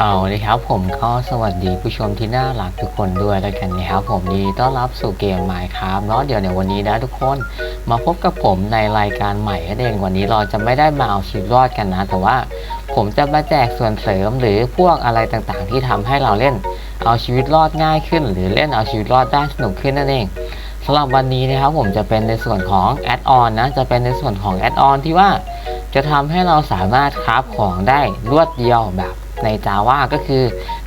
เอาเลยครับผมก็สวัสดีผู้ชมที่น่ารักทุกคนด้วยแล้วกันนะครับผมดีต้อนรับสู่เกม Minecraft เนาะเดี๋ยวในวันนี้นะทุกคนมาพบกับผมในรายการใหม่นั่นเองวันนี้เราจะไม่ได้มาเอาชีวิตรอดกันนะ แต่ว่าผมจะมาแจกส่วนเสริมหรือพวกอะไรต่างๆ ที่ทำให้เราเล่นเอาชีวิตรอดง่ายขึ้น หรือเล่นเอาชีวิตรอดได้สนุกขึ้นนั่นเองสำหรับวันนี้นะครับผมจะเป็นในส่วนของแอดออนนะจะเป็นในส่วนของแอดออนที่ว่าจะทำให้เราสามารถคราฟของได้รวดเดียวแบบ ใน Java ก็คือ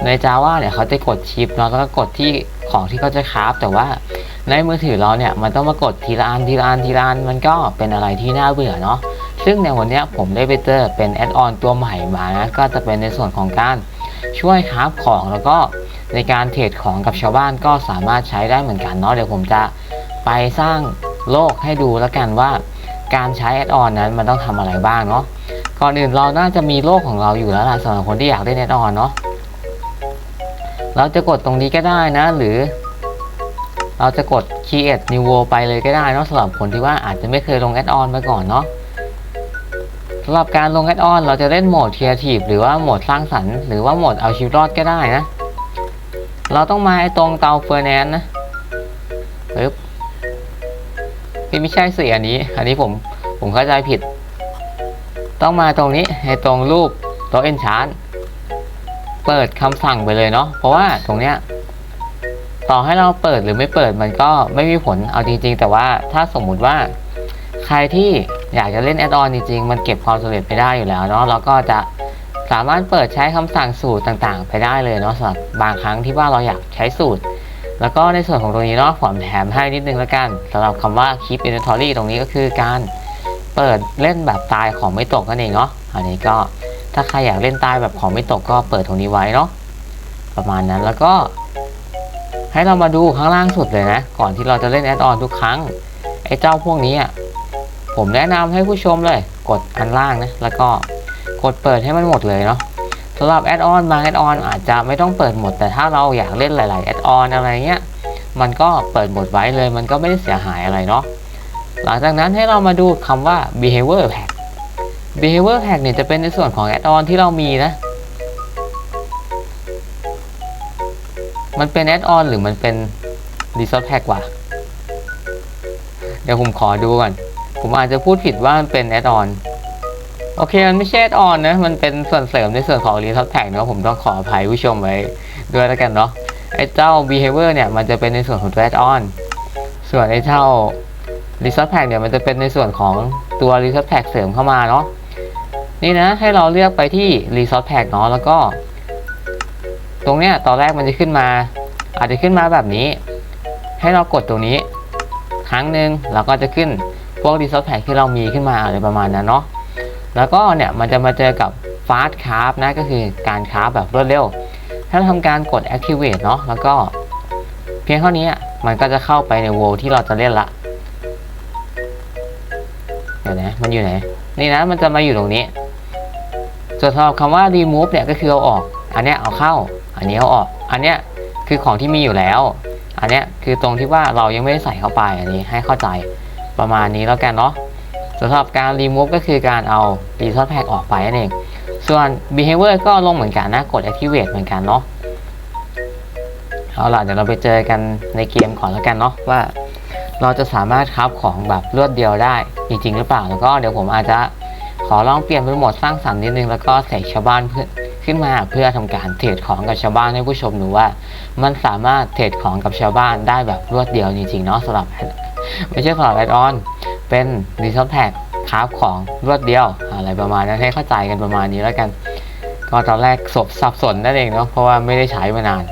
ใน Java เนี่ยเขาจะกดชิปเนาะแล้วก็กดที่ของที่เขาจะคราฟแต่ว่าในมือถือเราเนี่ยมันต้องมากดทีละอันทีละอันทีละอันมันก็เป็นอะไรที่น่าเบื่อเนาะซึ่งในวันเนี้ยผมได้ไปเจอเป็นแอดออนตัวใหม่มานะก็จะเป็นในส่วนของการช่วยคราฟของแล้วก็ในการเทรดของกับชาวบ้านก็สามารถใช้ได้เหมือนกันเนาะเดี๋ยวผมจะไปสร้างโลกให้ดูแล้วกันว่า การใช้แอดออนนั้นมันต้องทำอะไรบ้างเนาะ ก่อนอื่นเราน่าจะมีโลกของเราอยู่แล้วล่ะสำหรับคนที่อยากได้แอดออนเนาะเราจะกดตรงนี้ก็ได้นะ หรือ เราจะกด create new world ไปเลยก็ได้เนาะสำหรับคนที่ว่าอาจจะไม่เคยลงแอดออนมาก่อนเนาะสำหรับการลงแอดออนเราจะเล่นโหมด creative หรือว่าโหมดสร้างสรรค์หรือว่าโหมดเอาชีวิตรอดก็ได้นะ เราต้องมาตรงเตาเฟอร์แนนซ์นะปึ๊บพี่ไม่ใช่สิอันนี้ อันนี้ผมผมเข้าใจผิด ต้องมาตรงนี้ให้ตรงรูปโต๊ะเอนชานเปิดคำสั่งไปเลยเนาะเพราะว่าตรงเนี้ยต่อให้เราเปิดหรือไม่เปิดมันก็ไม่มีผลเอาจริง ๆ แต่ว่าถ้าสมมุติว่า ใครที่อยากจะเล่นแอดออนจริงๆมันเก็บความสำเร็จไปได้อยู่แล้วเนาะเราก็จะสามารถเปิดใช้คำสั่งสูตรต่างๆ ไปได้เลยเนาะสำหรับบางครั้งที่ว่าเราอยากใช้สูตร แล้วก็ในส่วนของตรงนี้เนาะผมแถมให้นิดนึงแล้วกันสำหรับคำว่า keep inventory ตรงนี้ก็คือการ เปิดเล่นแบบตายของไม่ตกนั่นเองเนาะอันนี้ก็ถ้าใครอยากเล่นตายแบบของไม่ตกก็เปิดตรงนี้ไว้เนาะประมาณนั้นแล้วก็ ให้เรามาดูข้างล่างสุดเลยนะ ก่อนที่เราจะเล่นแอดออนทุกครั้งไอ้เจ้าพวกนี้อะผมแนะนำให้ผู้ชมเลย กดอันล่างนะแล้วก็กดเปิดให้มันหมดเลยเนาะสำหรับแอดออนบางแอดออนอาจจะไม่ต้องเปิดหมด แต่ถ้าเราอยากเล่นหลาย ๆ แอดออนอะไรเงี้ยมันก็เปิดหมดไว้เลย มันก็ไม่ได้เสียหายอะไรเนาะ หลังจากนั้นให้เรามาดูคำว่า behavior pack behavior pack เนี่ยจะเป็นในส่วนของ add-on ที่เรามีนะ มันเป็น add-on หรือมันเป็น resource pack วะเดี๋ยวผมขอดูก่อน ผมอาจจะพูดผิดว่ามันเป็น add-on โอเค มันไม่ใช่ add-on นะ มันเป็นส่วนเสริมในส่วนของ resource pack เนาะผมต้องขออภัยผู้ชมไว้ด้วยแล้วกันเนาะไอ้เจ้า behavior เนี่ยมันจะเป็นในส่วนของ add-on ส่วนไอ้เจ้า Resource Pack เนี่ยมันจะเป็นในส่วนของตัว Resource Pack เสริมเข้ามาเนาะนี่นะให้เราเลือกไปที่ Resource Pack เนาะแล้วก็ ตรงเนี้ยตอนแรกมันจะขึ้นมา อาจจะขึ้นมาแบบนี้ ให้เรากดตรงนี้ ครั้งหนึ่งเราก็จะขึ้นพวก Resource Pack ที่เรามีขึ้นมาอะไรประมาณนั้นเนาะแล้วก็เนี่ยมันจะมาเจอกับ Fast Craft นะก็คือการคราฟแบบรวดเร็ว ถ้าเราทำการกด Activate เนาะแล้วก็เพียงเท่านี้มันก็จะเข้าไปใน World ที่เราจะเล่นละ ดี๋ยวนะมันอยู่ไหน นี่นะมันจะมาอยู่ตรงนี้ ส่วนสำหรับคำว่า remove เนี่ยก็คือเอาออก อันเนี้ยเอาเข้า อันนี้เอาออก อันเนี้ยคือของที่มีอยู่แล้ว อันเนี้ยคือตรงที่ว่าเรายังไม่ได้ใส่เข้าไปอันนี้ให้เข้าใจประมาณนี้แล้วกันเนาะสำหรับการ remove ก็คือการเอา resource pack ออกไปนั่นเอง ส่วน behavior ก็ลงเหมือนกันนะกด activate เหมือนกันเนาะเอาล่ะเดี๋ยวเราไปเจอกันในเกมก่อนแล้วกันเนาะว่า เราจะสามารถคราของแบบรวดเดียวได้จริง ๆ หรือเปล่า แล้วก็เดี๋ยวผมอาจจะขอลองเปลี่ยนเป็นโหมดสร้างสรรค์นิดนึงแล้วก็ใส่ชาวบ้านเพื่อขึ้นมาเพื่อทำการเทรดของกับชาวบ้านให้ผู้ชมดูว่า มันสามารถเทรดของกับชาวบ้านได้แบบรวดเดียวจริงๆเนาะสำหรับไม่ใช่สำหรับแอดออนเป็นรีซอสแพ็กคราฟของรวดเดียวอะไรประมาณนั้นให้เข้าใจกันประมาณนี้แล้วกัน ก็ตอนแรกสบสับสนนั่นเองเนาะเพราะว่าไม่ได้ใช้มานาน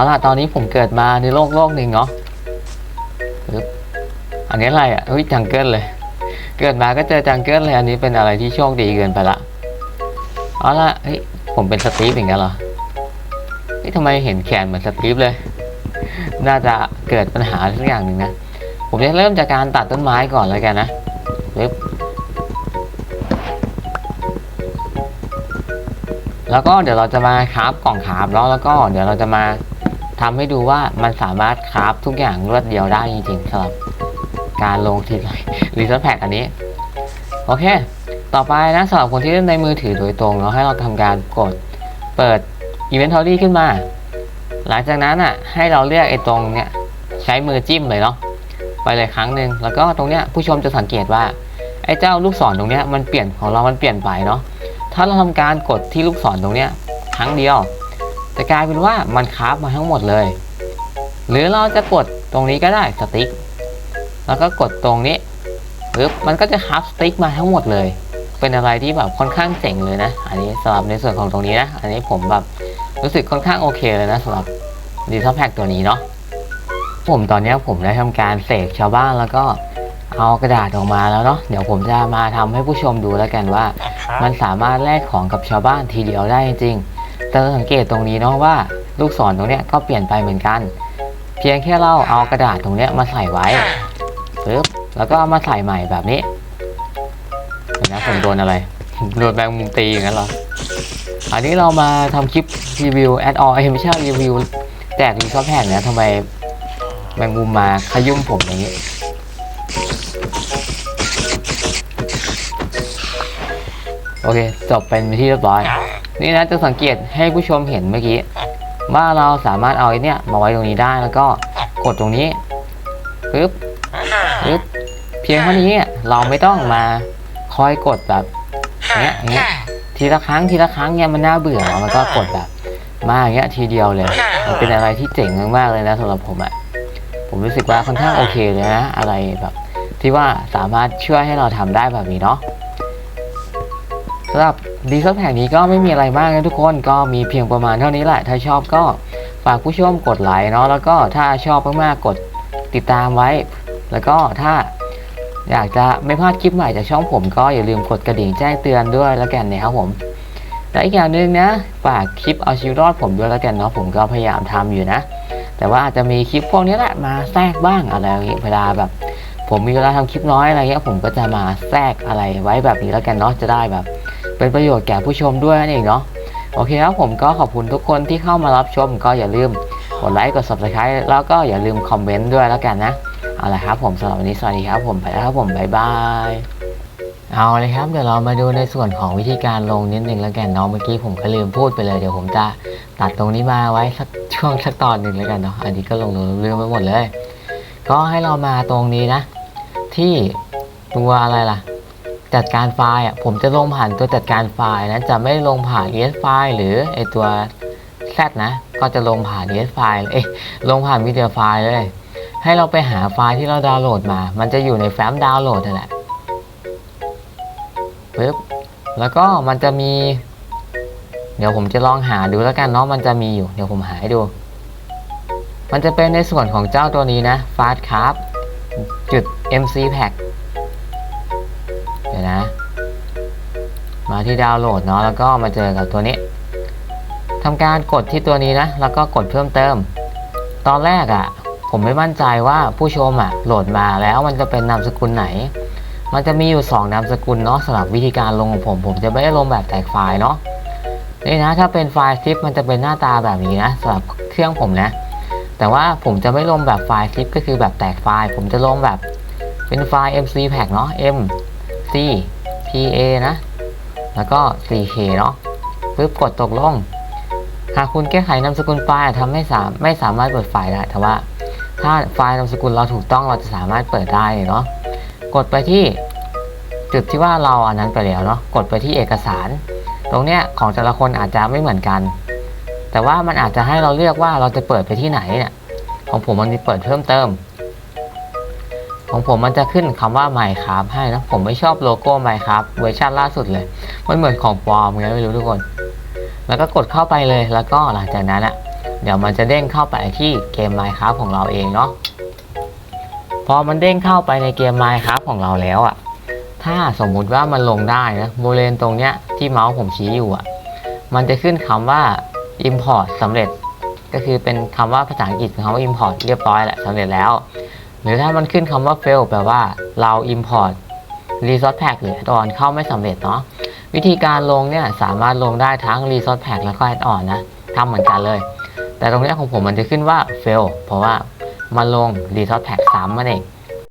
เอาล่ะตอนนี้ผมเกิดมาในโลกโลกหนึ่งเนาะอันนี้อะไรอะเฮ้ยจังเกิลเลย เกิดมาก็เจอจังเกิลเลย อันนี้เป็นอะไรที่โชคดีเกินไปละเอาล่ะเฮ้ยผมเป็นสตีฟอย่างเงี้ยเหรอเฮ้ยทำไมเห็นแขนเหมือนสตีฟเลย น่าจะเกิดปัญหาสักอย่างหนึ่งนะผมจะเริ่มจากการตัดต้นไม้ก่อนแล้วกันนะปึ๊บแล้วก็เดี๋ยวเราจะมาคราฟกล่องคราฟแล้วแล้วก็เดี๋ยวเราจะมา ทำให้ดูว่ามันสามารถคราฟทุกอย่างรวดเดียวได้จริงๆสำหรับการลงทีรีเซิร์แพ็กอันนี้ โอเค ต่อไปนะสำหรับคนที่เล่นในมือถือโดยตรงเนาะให้เราทำการกดเปิด Inventory ขึ้นมา หลังจากนั้นอะให้เราเลือกไอ้ตรงเนี้ยใช้มือจิ้มเลยเนาะไปเลยครั้งหนึ่งแล้วก็ตรงเนี้ยผู้ชมจะสังเกตว่าไอ้เจ้าลูกศรตรงเนี้ยมันเปลี่ยนของเรามันเปลี่ยนไปเนาะถ้าเราทำการกดที่ลูกศรตรงเนี้ยครั้งเดียว จะกลายเป็นว่ามันคราฟมาทั้งหมดเลย หรือเราจะกดตรงนี้ก็ได้สติ๊กแล้วก็กดตรงนี้ปึ๊บมันก็จะคราฟสติ๊กมาทั้งหมดเลย เป็นอะไรที่แบบค่อนข้างเจ๋งเลยนะ อันนี้สำหรับในส่วนของตรงนี้นะ อันนี้ผมแบบรู้สึกค่อนข้างโอเคเลยนะสำหรับดีทัลแพ็กตัวนี้เนาะผมตอนนี้ผมได้ทำการเสกชาวบ้านแล้วก็เอากระดาษออกมาแล้วเนาะเดี๋ยวผมจะมาทำให้ผู้ชมดูแล้วกันว่า มันสามารถแลกของกับชาวบ้านทีเดียวได้จริง แต่เราสังเกตตรงนี้เนาะว่าลูกศรตรงเนี้ยก็เปลี่ยนไปเหมือนกัน เพียงแค่เราเอากระดาษตรงเนี้ยมาใส่ไว้ปึ๊บแล้วก็เอามาใส่ใหม่แบบนี้เห็นะผมโดนอะไรโดนแบงมุมตีอย่างนั้นเหรออันนี้เรามาทำคลิปรีวิวแอดออไม่ใช่รีวิวแจกรีซอฟแพกเนี่ยทำไมแมงมุมมาขยุ่มผมอย่างนี้โอเค จบเป็นที่เรียบร้อย นี่นะจะสังเกตให้ผู้ชมเห็นเมื่อกี้ว่าเราสามารถเอาไอ้เนี่ยมาไว้ตรงนี้ได้แล้วก็กดตรงนี้ปึ๊บปึ๊บเพียงเท่านี้เราไม่ต้องมาคอยกดแบบเนี้ยเงี้ยทีละครั้งทีละครั้งเนี่ยมันน่าเบื่อเนอะมันก็กดแบบมาอย่างเงี้ยทีเดียวเลย มันเป็นอะไรที่เจ๋งมากๆเลยนะสำหรับผมอะผมรู้สึกว่าค่อนข้างโอเคเลยนะ อะไรแบบ ที่ว่าสามารถช่วยให้เราทำได้แบบนี้เนาะ สำหรับดีซับแผงนี้ก็ไม่มีอะไรมากนะทุกคนก็มีเพียงประมาณเท่านี้แหละ ถ้าชอบก็ฝากผู้ชมกดไลค์เนาะแล้วก็ถ้าชอบมากๆกดติดตามไว้ แล้วก็ถ้าอยากจะไม่พลาดคลิปใหม่จากช่องผมก็อย่าลืมกดกระดิ่งแจ้งเตือนด้วยแล้วกันนะครับผมและอีกอย่างหนึ่งนะฝากคลิปเอาชีวิตรอดผมด้วยแล้วกันเนาะผมก็พยายามทำอยู่นะ แต่ว่าอาจจะมีคลิปพวกนี้แหละมาแทรกบ้างอะไรอย่างเงี้ยเวลาแบบ ผมมีเวลาทำคลิปน้อยอะไรเงี้ยผมก็จะมาแทรกอะไรไว้แบบนี้แล้วกันเนาะจะได้แบบ เป็นประโยชน์แก่ผู้ชมด้วยนั่นเองเนาะโอเคครับผมก็ขอบคุณทุกคนที่เข้ามารับชมก็อย่าลืมกดไลค์กด subscribe แล้วก็อย่าลืมคอมเมนต์ด้วยแล้วกันนะเอาละครับผมสำหรับวันนี้สวัสดีครับผมไปแล้วครับผมบ๊ายบายเอาเลยครับเดี๋ยวเรามาดูในส่วนของวิธีการลงนิดนึงแล้วกันเนาะเมื่อกี้ผมก็ลืมพูดไปเลยเดี๋ยวผมจะตัดตรงนี้มาไว้สักช่วงสักตอนหนึ่งแล้วกันเนาะอันนี้ก็ลงลืมไปหมดเลย ก็ให้เรามาตรงนี้นะ ที่ตัวอะไรล่ะ จัดการไฟล์อะผมจะลงผ่านตัวจัดการไฟล์นะจะไม่ลงผ่าน ES ไฟล์หรือไอตัว Z นะก็จะลงผ่าน ES ไฟล์เอ้ลงผ่านวิดีโอไฟล์เลย ให้เราไปหาไฟล์ที่เราดาวน์โหลดมา มันจะอยู่ในแฟ้มดาวน์โหลดนั่นแหละปึ๊บแล้วก็มันจะมี เดี๋ยวผมจะลองหาดูแล้วกันเนาะมันจะมีอยู่ เดี๋ยวผมหาให้ดู มันจะเป็นในส่วนของเจ้าตัวนี้นะ Fast Craft จุด MC Pack ยวนะ มาที่ดาวน์โหลดเนาะแล้วก็มาเจอกับตัวนี้ทำการกดที่ตัวนี้นะ แล้วก็กดเพิ่มเติม ตอนแรกอะ่ะ ผมไม่มั่นใจว่าผู้ชมอะ่ะโหลดมาแล้วมันจะเป็นนามสกุลไหน มันจะมีอยู่ 2 นามสกุลเนาะสำหรับวิธีการลงของผม ผมจะไม่ได้ลงแบบแตกไฟล์เนาะนี่นะถ้าเป็นไฟล์ซิปมันจะเป็นหน้าตาแบบนี้นะสำหรับเครื่องผมนะ แต่ว่าผมจะไม่ลงแบบไฟล์ซิปก็คือแบบแตกไฟล์ ผมจะลงแบบเป็นไฟล์ MC pack เนาะ M C P A นะ แล้วก็ C K เนาะปึ๊บกดตกลง หากคุณแก้ไขนามสกุลไฟล์ทำให้สามไม่สามารถเปิดไฟล์ได้ แต่ว่า ถ้าไฟล์นามสกุลเราถูกต้องเราจะสามารถเปิดได้เนาะ กดไปที่จุดที่ว่าเราอันนั้นไปแล้วเนาะ กดไปที่เอกสาร ตรงเนี้ยของแต่ละคนอาจจะไม่เหมือนกัน แต่ว่ามันอาจจะให้เราเลือกว่าเราจะเปิดไปที่ไหนเนี่ย ของผมมันมีเปิดเพิ่มเติม ของผมมันจะขึ้นคำว่า Minecraft ให้นะ ผมไม่ชอบโลโก้ Minecraft เวอร์ชันล่าสุดเลย มันเหมือนของปลอมไงไม่รู้ทุกคน แล้วก็กดเข้าไปเลย แล้วก็หลังจากนั้นอะเดี๋ยวมันจะเด้งเข้าไปที่เกม Minecraft ของเราเองเนาะ พอมันเด้งเข้าไปในเกม Minecraft ของเราแล้วอะถ้าสมมุติว่ามันลงได้นะบริเวณตรงเนี้ยที่เมาส์ผมชี้อยู่อะมันจะขึ้นคำว่า import สำเร็จ ก็คือเป็นคำว่าภาษาอังกฤษคำว่า import เรียบร้อยแหละสำเร็จแล้ว หรือถ้ามันขึ้นคำว่า fail แปลว่าเรา import resource pack หรือ add-on เข้าไม่สำเร็จเนาะวิธีการลงเนี่ยสามารถลงได้ทั้ง resource pack แล้วก็ add-on นะทำเหมือนกันเลย แต่ตรงนี้ของผมมันจะขึ้นว่า fail เพราะว่ามันลง resource pack ซ้ำมันเอง